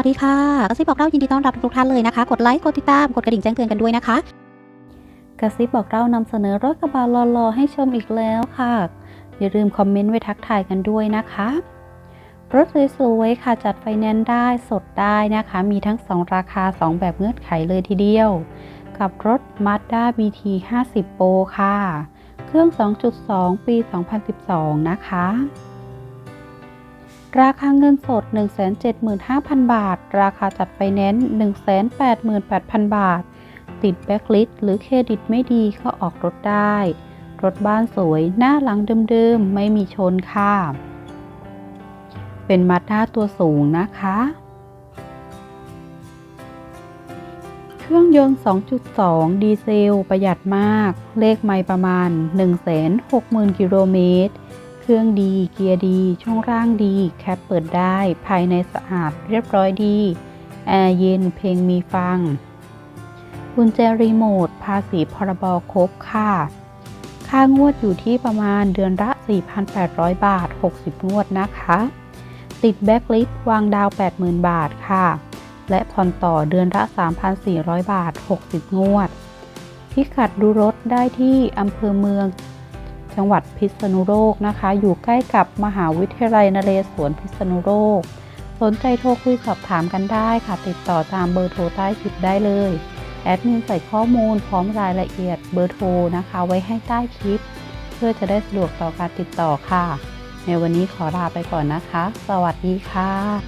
วัสดีค่ะกระซิบบอกเล่ายินดีต้อนรับทุกท่านเลยนะคะ กดไลค์ กดติดตาม กดกระดิ่งแจ้งเตือนกันด้วยนะคะกระซิบบอกเล่านำเสนอรถกระบะรอๆให้ชมอีกแล้วค่ะ อย่าลืมคอมเมนต์ไว้ทักทายกันด้วยนะคะ รถสวยๆค่ะจัดไฟแนนซ์ได้สดได้นะคะ มีทั้ง 2 ราคา 2 แบบเงื่อนไขเลยทีเดียว กับรถ Mazda BT 50 Pro ค่ะ เครื่อง 2.2 ปี 2012 นะคะ ราคาเงินสด 175,000 บาท ราคาจัดไฟแนนซ์ 188,000 บาท ติดแบ็คลิสหรือเครดิตไม่ดีก็ออกรถได้ รถบ้านสวย หน้าหลังเดิมๆ ไม่มีชนค่ะ เป็นมาด้าตัวสูงนะคะ เครื่องยนต์ 2.2 ดีเซล ประหยัดมาก เลขไม่ประมาณ 160,000 กิโลเมตร เครื่องดี เกียร์ดี ช่วงล่างดี แคปเปิดได้ ภายในสะอาดเรียบร้อยดี แอร์เย็น เพลงมีฟัง กุญแจรีโมท ภาษีพรบครบค่ะ ค่างวดอยู่ที่ประมาณเดือนละ 4,800 บาท 60 งวดนะคะ ติดแบ็คลิสวางดาว 80,000 บาทค่ะ และผ่อนต่อเดือนละ 3,400 บาท 60 งวดพิกัดดูรถได้ที่อำเภอเมือง จังหวัดพิษณุโลกนะคะ อยู่ใกล้กับมหาวิทยาลัยนเรศวรพิษณุโลก สนใจโทรคุยสอบถามกันได้ค่ะ ติดต่อตามเบอร์โทรใต้คลิปได้เลย แอดมินใส่ข้อมูลพร้อมรายละเอียดเบอร์โทรนะคะ ไว้ให้ใต้คลิป เพื่อจะได้สะดวกต่อการติดต่อค่ะ ในวันนี้ขอลาไปก่อนนะคะ สวัสดีค่ะ